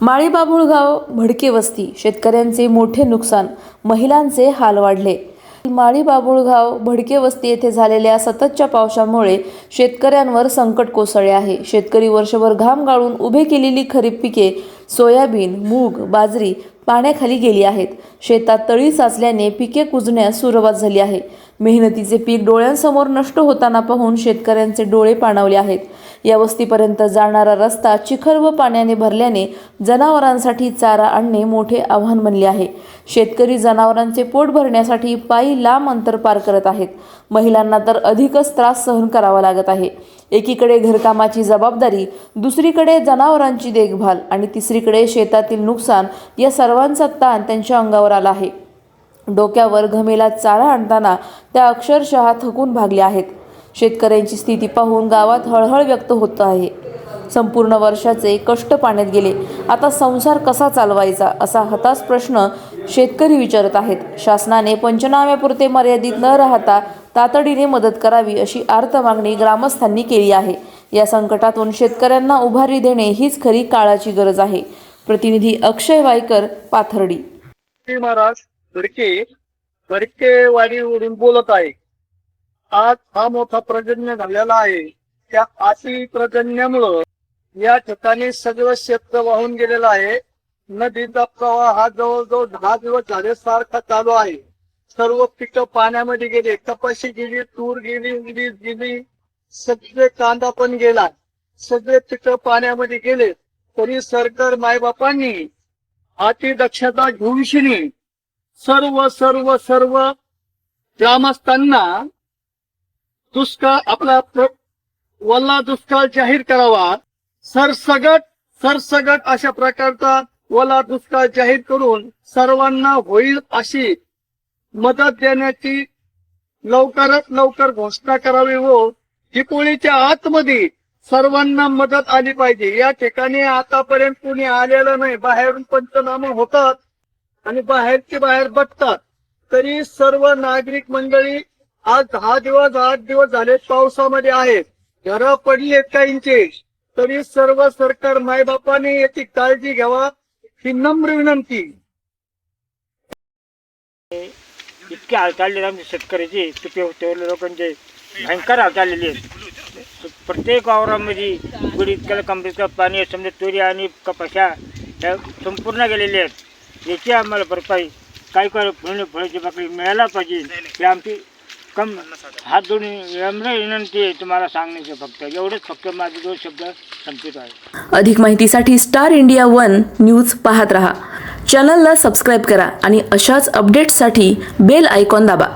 माळीबाबुळगाव भडके वस्ती. शेतकऱ्यांचे मोठे नुकसान महिलांचे हाल वाढले. माळीबाबुळगाव भडके वस्ती येथे झालेल्या सततच्या पावसामुळे शेतकऱ्यांवर संकट कोसळले आहे. शेतकरी वर्षभर घाम गाळून उभे केलेली खरीप पिके सोयाबीन मूग बाजरी पाण्याखाली गेली आहेत. शेतात तळी साचल्याने पिके कुजण्यास सुरुवात झाली आहे. मेहनतीचे पीक डोळ्यांसमोर नष्ट होताना पाहून शेतकऱ्यांचे डोळे पाणावले आहेत. या वस्तीपर्यंत जाणारा रस्ता चिखल व पाण्याने भरल्याने जनावरांसाठी चारा आणणे मोठे आव्हान बनले आहे. शेतकरी जनावरांचे पोट भरण्यासाठी पायी लांब अंतर पार करत आहेत. महिलांना तर अधिकच त्रास सहन करावा लागत आहे. एकीकडे घरकामाची जबाबदारी दुसरीकडे जनावरांची देखभाल आणि तिसरीकडे शेतातील नुकसान या सर्वांचा ताण त्यांच्या अंगावर आला आहे. डोक्यावर घमेला चारा आणताना त्या अक्षरशः थकून भागल्या आहेत. शेतकऱ्यांची स्थिती पाहून गावात हळहळ व्यक्त होत आहे. संपूर्ण वर्षाचे कष्ट पाण्यात गेले. आता संसार कसा चालवायचा असा हताश प्रश्न शेतकरी विचारत आहेत. शासनाने पंचनाम्यापुरते मर्यादित न राहता तातडीने मदत करावी अशी आर्त मागणी ग्रामस्थांनी केली आहे. या संकटातून शेतकऱ्यांना उभारी देणे हीच खरी काळाची गरज आहे. प्रतिनिधी अक्षय वायकर पाथर्डी. महाराज भडके वाडीवरून बोलत आहे. आज हा मोठा प्रजन्य झालेला आहे. त्या अति प्रजन्यामुळं या ठिकाणी सगळं क्षेत्र वाहून गेलेलं आहे. नदीचा प्रवाह हा जवळजवळ दहा दिवस झाल्यासारखा चालू आहे. सर्व पिकं पाण्यामध्ये गेले कपाशी गेली तूर गेली उडीद गेली सगळे कांदा पण गेला. सगळे पिकं पाण्यामध्ये गेले. तरी सरकार मायबापांनी अति दक्षता घेऊनशिनी सर्व सर्व सर्व ग्रामस्थांना दुष्काळ आपला वल्ला दुष्काळ जाहीर करावा. सरसगट सरसगट अशा प्रकारचा वला दुष्काळ जाहीर करून सर्वांना होईल अशी मदत देण्याची लवकरात लवकर घोषणा करावी व चिपोळीच्या आतमध्ये सर्वांना मदत आली पाहिजे. या ठिकाणी आतापर्यंत कुणी आलेलं नाही. बाहेरून पंचनामा होतात आणि बाहेरचे बाहेर बघतात. तरी सर्व नागरिक मंडळी आज दहा दिवस आठ दिवस झाले पावसामध्ये आहेत. घरं पडली आहेत काहींचे तरी सर्व सरकार मायबापाने याची काळजी घ्यावा. ही नम्र विनंती. इतके हाल आमच्या शेतकऱ्याचे तुपे होते लोकांचे म्हणजे भयंकर हालचाललेली आहेत. प्रत्येक वावरामध्ये गुडीत इतक्याला कमरीत पाणी समजा तुरी आणि कपाशा ह्या संपूर्ण गेलेले आहेत. याची आम्हाला भरपाई काय कर फळ फळाची बाकरी मिळायला पाहिजे. ही आमची कम हात जोडून एवढं विनंती आहे तुम्हाला सांगण्याचं फक्त. एवढंच फक्त माझे दोन शब्द संपित आहे अधिक माहितीसाठी स्टार इंडिया वन न्यूज पाहत रहा. चॅनलला सबस्क्राईब करा आणि अशाच अपडेट्ससाठी बेल आयकॉन दाबा.